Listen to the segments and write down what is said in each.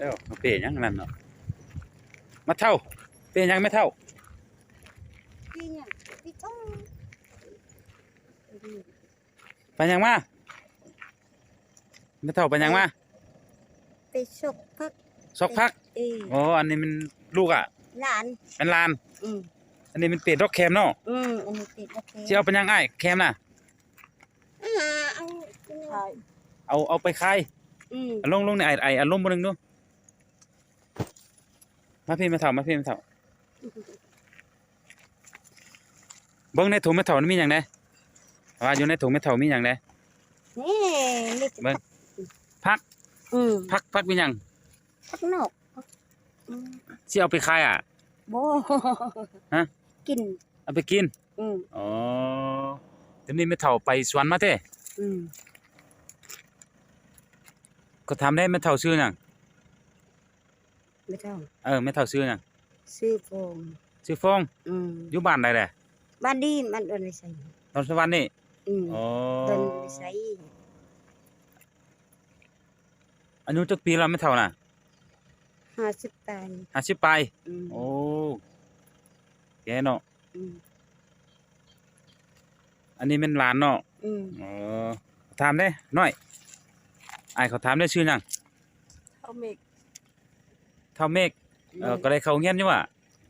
เอ้ามาเปย์หยังนั่นเนาะมาเท่า เปย์หยังไม่เท่าพี่เนี่ยพี่ต้องไปหยังมาไม่เท่าไปหยังมาไปชกพักซอกพักเอออ๋ออันนี้มันลูกอะหลานเป็นลาน อืมอันนี้มันเปย์ดอกแคมเนาะอืมอันนี้ติดโอเคสิเอาไปหยังอ้ายแคมน่ะ อ่าเอาใช่เอาเอาไปขายอืม เอาลงลงในไอ้ไอ้อารมณ์บ่นึงดู มาพี่มาเท่ามาพี่มาเท่าเบิ่งในถุงไม่เท่านี่มีหยังไดว่าอยู่ในถุงไม่เท่ามีหยังไดนี่นี่จะเบิ่งพักอืมพักพักมีหยังพักนอกพักอืมสิเอาไปขายอะโบฮะกิน เอาไปกิน อืมอ๋อตอนนี้ไม่เท่าไปสวนมาเต้อืมก็ทำได้ไม่เท่าชื่อหยัง ไม่ต้องเออไม่เท่าชื่อหยังซื้อโฟมชื่อฟองอืมอยู่บ้านใดแหละบ้านดีมันโดนไม่ใส่ตอนสวรรค์นี่อืมอ๋อโดนไม่ใส่อายุจักปีแล้วไม่เท่าน่ะห้าสิบตัน50ปลายอืมโอ้แกเนาะอืมอันนี้เป็นหลานเนาะอืมอ๋อถามได้น้อยไอ้ายเขาถามได้ชื่อหยังเขาเมก เท่าเมฆเออก็ได้เข้าเรียนอยู่ว่ะ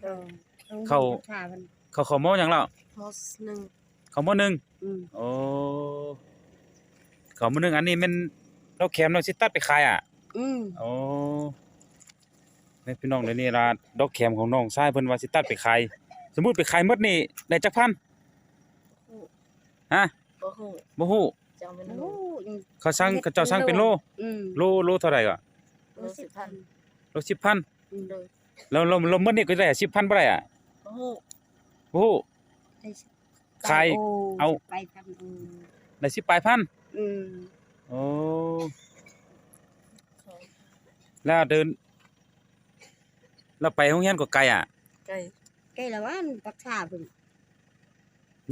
เออเข้าข่ามันเขาเขามอหยังแล้วมอสหนึ่งเขามอหนึ่งอืมโอ้เขามอหนึ่งอันนี้มันเราแคมเราสิตัดไปขายอะ อืมโอ้แม่พี่น้องเดี๋ยวนี้ล่ะดอกแคมของน้องชายเพิ่นว่าสิตัดไปขายสมมุติไปขายหมดนี่ได้จักพันฮะบ่ฮู้บ่ฮู้จำเป็นโอ้ฮู้ยเขาสั่งเขาเจ้าสั่งเป็นโลอืมโลโลเท่าไหร่ก็โลสิบพัน โล10,000อืมโดยแล้วเราเราหมดนี่ก็ได้10,000บ่ได้อะบ่ฮู้บ่ฮู้ได้สิขายโเอาไปทำอืมได้10ปลายพันอืมโอ้เขาแล้วเดินแล้วไปโรงเรียนก็ไกลอะไก่ใกล้แล้วว่าปักษาเพิ่น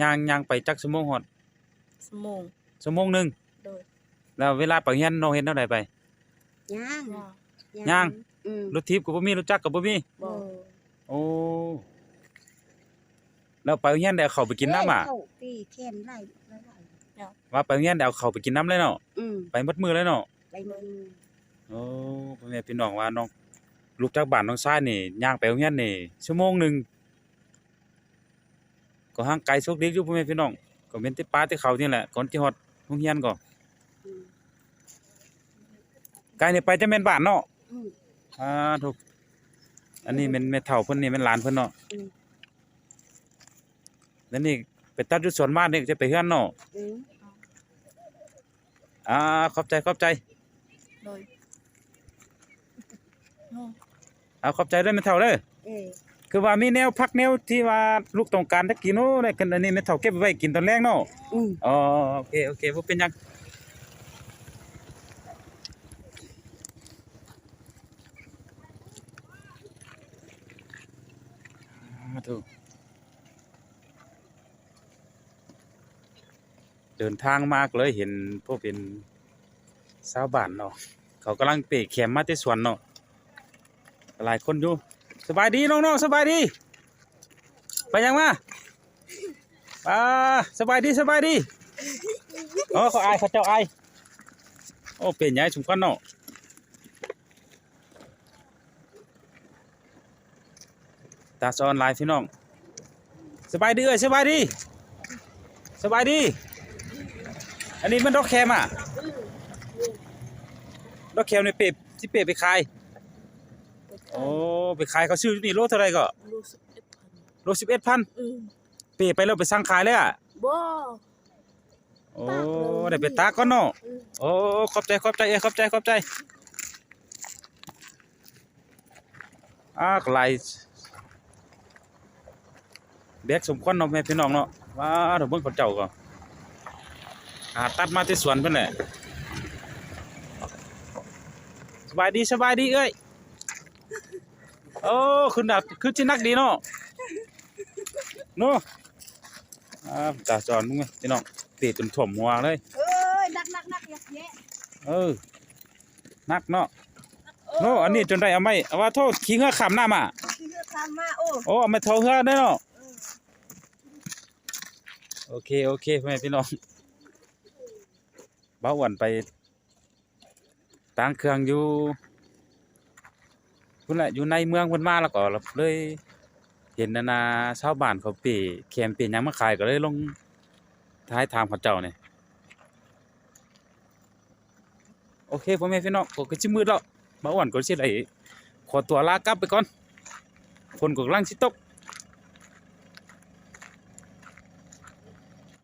ย่างย่างไปจักชั่วโมงฮอดสมองชั่วโมงหนึงโดยแล้วเวลาไปโรงเรียนน้องเฮ็ดเท่าใดไป ย่างย่าย่าง อืมรถทิพย์ก็บ่มีรถจักรก็บ่มีโอ้โอ้แล้วไปโรงเรียนได้เอาเข้าวไปกินน้ำอะเยเข้าปีแค้นไล่ไล่ไล่ว่าไปโรงเรียนได้เอาเข้าวไปกินน้ำเลยเนาะอืมไปหมดมื้อเลยเนาะไปมึงโอ้พ่อแม่พี่น้องว่าน้องลูกจากบ้านน้องชายนี่ย่างไปโรงเรียนนี่ชั่วโมงหนึงก็ห่างไกลโชคดีอยู่พ่อแม่พี่น้องก็เป็นที่ป้าที่เขานี่แหละก่อนที่ฮอดโรงเรียนก็อืมไกลนี่ไปจะแม่นบ้านเนาะอืม อ่าถูกอันนี้เป็นแม่เฒ่าเพิ่นนี่เป็นหลานเพิ่นเนาะอืม แล้วนี่ไปตัดอยู่สวนบ้านนี่จะไปเฮือนเนาะอืมอ่าขอบใจขอบใจโดยโอ้เอาขอบใจด้วยแม่เฒ่าเด้อเออคือว่ามีแนวพักแนวที่ว่าลูกต้องการจะกินโอ้ได้กันอันนี้แม่เฒ่าเก็บไว้กินตอนแรกเนาะอืมอ๋อโอเคโอเคบ่เป็นหยังาถูกเดินทางมากเลยเห็นพวกเป็นชาวบ้านเนาะเขากำลังเปะแขมมาที่สวนเนาะหลายคนอยู่สบายดีน้องๆสบายดี ไปยังมาอ่าสบายดีสบายดีอ๋อเขาอายเขาเจ้าอายโอ้เป็นไงสมควรเนาะ ตาสอนไลน์พี่น้องสบายดีเอ้ยสบายดีสบายดี อันนี้มันดอกแคมอะดอกแคมในเป๊บที่เป๊บไปขายไปโอ้ไปขายเขาซื้ออยู่นี่โลเท่าไหรก็โลสิบเอ็ดพันโลสิบเอ็ดพันอืมเป๊ไปแล้วไปสั่งขายเลยอะบ่โอ้ได้ไปตากก่อนเนาะอืมโอ้ขอบใจขอบใจเอ้ยขอบใจขอบใจอ่าไกล แบกสมควรเนาะแม่พี่น้องเนาะว้าเดี๋ยวเบิ่งเขาเจ้าก็หาตัดมาที่สวนเพิ่นแหละสบายดีสบายดีเอ้ยโอ้คือนักคือสินักดีเนาะเนาะอ่าตาจอนมึงไงพี่น้องเตะจนถ่วมหัวเลยเอ้ยนักนักนักเยอะแยะเออนักเนาะโอ้โน่อันนี้จนได้เอาไม่เอาว่าโทษขี้เหือขำหน้ามาที่เลือกทำมาโอ้โอ้เอาไม่เท่าเหือได้เนาะ โอเค โอเคพ่อแม่พี่น้องเบาหวันไปตั้งเครื่องอยู่พุ่นแหละอยู่ในเมืองเพิ่นมาแล้วก็เลย เห็นนานาชาวบ้านเขาปีแคมปียังมาขายก็เลยลงท้ายถามเขาเจ้าเนี่ยโอเคพ่อแม่พี่น้องก็คือสิมืดแล้วบ่าวอ้วนก็สิได้ขอตัวลากลับไปก่อนฝนก็กำลังสิตก